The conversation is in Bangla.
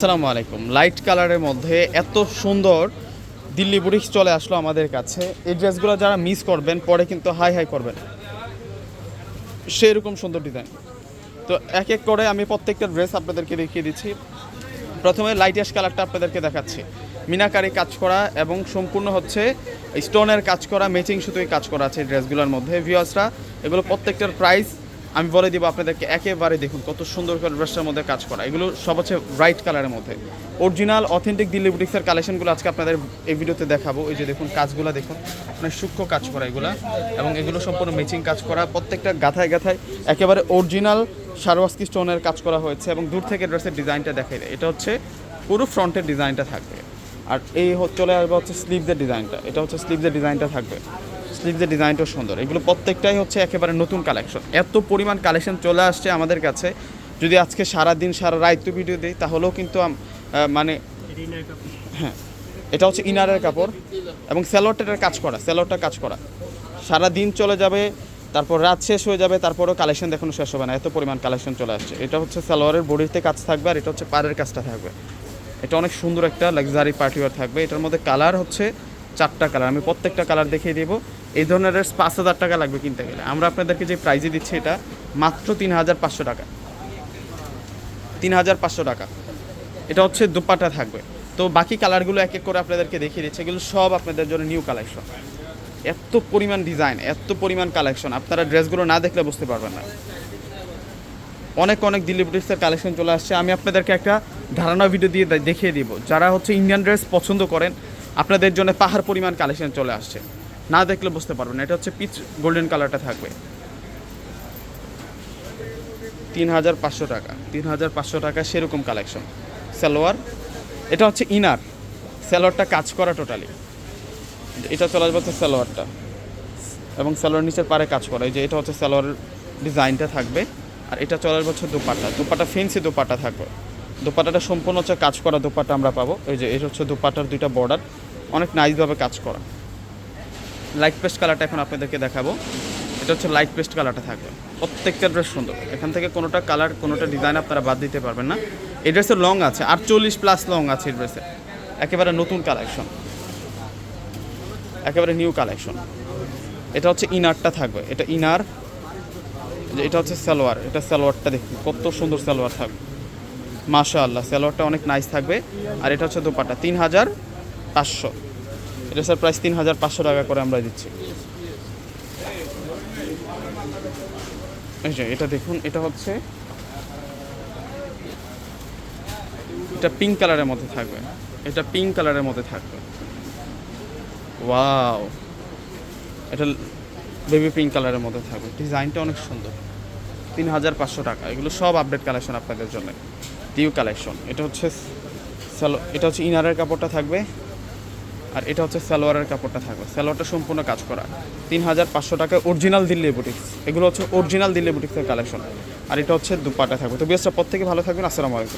আসসালামু আলাইকুম। লাইট কালারের মধ্যে এত সুন্দর দিল্লি বুটিক্স চলে আসলো আমাদের কাছে। এই ড্রেসগুলো যারা মিস করবেন, পরে কিন্তু হাই হাই করবেন। সেরকম সুন্দর ডিজাইন তো এক এক করে আমি প্রত্যেকটা ড্রেস আপনাদেরকে দেখিয়ে দিচ্ছি। প্রথমে লাইট কালারটা আপনাদেরকে দেখাচ্ছি। মিনাকারি কাজ করা এবং সম্পূর্ণ হচ্ছে স্টোনের কাজ করা ম্যাচিং সুতোই কাজ করা আছে ড্রেসগুলোর মধ্যে। ভিউয়ার্সরা এগুলো প্রত্যেকটার প্রাইস আমি বলে দিব আপনাদেরকে, একেবারে দেখুন কত সুন্দর করে ড্রেসটার মধ্যে কাজ করা। এগুলো সব হচ্ছে ব্রাইট কালারের মধ্যে। অরিজিনাল অথেন্টিক দিল্লি বুটিক্সের কালেকশনগুলো আজকে আপনাদের এই ভিডিওতে দেখাবো। এই যে দেখুন, কাজগুলো দেখুন মানে সূক্ষ্ম কাজ করা এগুলা। এবং এগুলো সম্পূর্ণ ম্যাচিং কাজ করা। প্রত্যেকটা গাথায় গাথায় একেবারে অরিজিনাল সারওয়াস্কি স্টোনের কাজ করা হয়েছে এবং দূর থেকে ড্রেসের ডিজাইনটা দেখাই দেয়। এটা হচ্ছে পুরো ফ্রন্টের ডিজাইনটা থাকবে। আর এই চলে আসবে হচ্ছে স্লিভসের ডিজাইনটা। এটা হচ্ছে স্লিভসের ডিজাইনটা থাকবে। স্লিভসের ডিজাইনটাও সুন্দর, এগুলো প্রত্যেকটাই হচ্ছে একেবারে নতুন কালেকশন এত পরিমাণ কালেকশন চলে আসছে আমাদের কাছে। যদি আজকে সারা দিন সারা রাত ভিডিও দিই, তাহলেও কিন্তু মানে হ্যাঁ এটা হচ্ছে ইনারের কাপড় এবং স্যালোয়ারটার কাজ করা স্যালোয়ারটা কাজ করা। সারা দিন চলে যাবে, তারপর রাত শেষ হয়ে যাবে, তারপরও কালেকশন দেখানো শেষ হবে না। এত পরিমাণ কালেকশন চলে আসছে। এটা হচ্ছে সালোয়ারের বডিতে কাজ থাকবে আর এটা হচ্ছে পাড়ের কাজটা থাকবে। এটা অনেক সুন্দর একটা লাক্সারি পার্টিওয়ার থাকবে। এটার মধ্যে কালার হচ্ছে চারটা কালার আমি প্রত্যেকটা কালার দেখিয়ে দেবো। এই ধরনের ড্রেস পাঁচ হাজার টাকা লাগবে কিনতে গেলে। আমরা আপনাদেরকে যে প্রাইজে দিচ্ছি এটা, মাত্র তিন হাজার পাঁচশো টাকা। তিন হাজার পাঁচশো টাকা। এটা হচ্ছে দুপাটা থাকবে। তো বাকি কালারগুলো এক এক করে আপনাদেরকে দেখিয়ে দিচ্ছে। এগুলো সব আপনাদের জন্য নিউ কালেকশন এত পরিমাণ ডিজাইন এত পরিমাণ কালেকশন আপনারা ড্রেসগুলো না দেখলে বুঝতে পারবেন না। অনেক অনেক দিল্লি বুটিক্সের কালেকশন চলে আসছে। আমি আপনাদেরকে একটা ধারণা ভিডিও দিয়ে দেখিয়ে দিব। যারা হচ্ছে ইন্ডিয়ান ড্রেস পছন্দ করেন আপনাদের জন্য পাহাড় পরিমাণ কালেকশন চলে আসছে। না দেখলে বুঝতে পারবেন। এটা হচ্ছে পিচ গোল্ডেন কালারটা থাকবে। তিন হাজার পাঁচশো টাকা তিন হাজার পাঁচশো টাকা সেরকম কালেকশন। সালোয়ার, এটা হচ্ছে ইনার। সালোয়ারটা কাজ করা টোটালি এটা চলে আসবে হচ্ছে সালোয়ারটা। এবং সালোয়ার নিচের পারে কাজ করা, এই যে এটা হচ্ছে সালোয়ারের ডিজাইনটা থাকবে। আর এটা চলে আসবে হচ্ছে দোপাট্টা দোপাট্টা ফেন্সি দোপাট্টা থাকবে। দোপাট্টাটা সম্পূর্ণ হচ্ছে কাজ করা দোপাট্টা আমরা পাবো। এই যে এটা হচ্ছে দোপাট্টার দুইটা বর্ডার অনেক নাইসভাবে কাজ করা। লাইট পেস্ট কালারটা এখন আপনাদেরকে দেখাবো। এটা হচ্ছে লাইট পেস্ট কালারটা থাকবে। প্রত্যেকটা ড্রেস সুন্দর। এখান থেকে কোনোটা কালার কোনোটা ডিজাইন আপনারা বাদ দিতে পারবেন না। এই ড্রেসের লং আছে, আটচল্লিশ প্লাস লং আছে এই ড্রেসে একেবারে নতুন কালেকশন একেবারে নিউ কালেকশন এটা হচ্ছে ইনারটা থাকবে। এটা ইনার যে এটা হচ্ছে সালোয়ার। এটা সালোয়ারটা দেখুন, কত সুন্দর সালোয়ার থাকবে। মাশা আল্লাহ সালোয়ারটা অনেক নাইস থাকবে। আর এটা হচ্ছে দোপাট্টা। তিন হাজার পাঁচশো। এটা স্যার প্রাইস তিন হাজার পাঁচশো টাকা করে আমরা দিচ্ছি। এটা দেখুন, এটা হচ্ছে এটা পিঙ্ক কালারের মধ্যে থাকবে। এটা পিঙ্ক কালারের মধ্যে থাকবে। ওয়াও এটা বেবি পিঙ্ক কালারের মধ্যে থাকবে। ডিজাইনটা অনেক সুন্দর। তিন হাজার পাঁচশো টাকা। এগুলো সব আপডেট কালেকশন আপনাদের জন্য। ডিউ কালেকশন এটা হচ্ছে এটা হচ্ছে ইনারের কাপড়টা থাকবে। আর এটা হচ্ছে সালোয়ারের কাপড়টা থাকবে। সালোয়ারটা সম্পূর্ণ কাজ করা। তিন হাজার পাঁচশো টাকা অরিজিনাল দিল্লি বুটিক্স এগুলো হচ্ছে অরিজিনাল দিল্লি বুটিক্সের কালেকশন আর এটা হচ্ছে দুপাটা থাকবে। তো পর প্রত্যেকে ভালো থাকবেন। আসসালামু আলাইকুম।